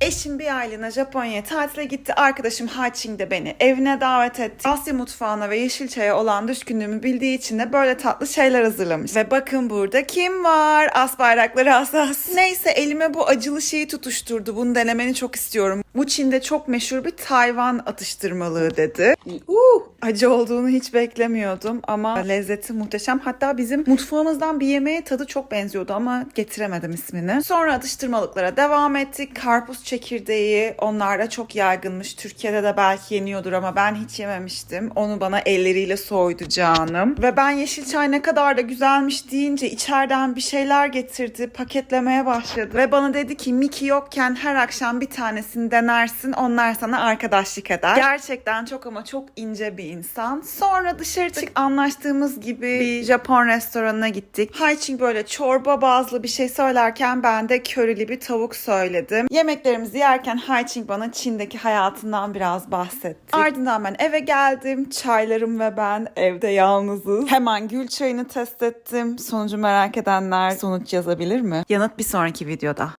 Eşim bir aylığına Japonya'ya tatile gitti. Arkadaşım Haçing de beni evine davet etti. Asya mutfağına ve yeşil çaya olan düşkünlüğümü bildiği için de böyle tatlı şeyler hazırlamış. Ve bakın burada kim var? As bayrakları asas. Neyse elime bu acılı şeyi tutuşturdu. Bunu denemeni çok istiyorum. Bu Çin'de çok meşhur bir Tayvan atıştırmalığı dedi. Uh, acı olduğunu hiç beklemiyordum ama lezzeti muhteşem. Hatta bizim mutfağımızdan bir yemeğe tadı çok benziyordu ama getiremedim ismini. Sonra atıştırmalıklara devam ettik. Karpuz çekirdeği onlar da çok yaygınmış. Türkiye'de de belki yeniyordur ama ben hiç yememiştim. Onu bana elleriyle soydu canım. Ve ben yeşil çay ne kadar da güzelmiş deyince içeriden bir şeyler getirdi. Paketlemeye başladı. Ve bana dedi ki Miki yokken her akşam bir tanesini denersin. Onlar sana arkadaşlık eder. Gerçekten çok ama çok ince bir insan. Sonra dışarı çıktık. Anlaştığımız gibi bir Japon restoranına gittik. Haiching böyle çorba bazlı bir şey söylerken ben de körili bir tavuk söyledim. Yemeklerimizi yerken Haiching bana Çin'deki hayatından biraz bahsetti. Ardından ben eve geldim. Çaylarım ve ben evde yalnızız. Hemen gül çayını test ettim. Sonucu merak edenler sonuç yazabilir mi? Yanıt bir sonraki videoda.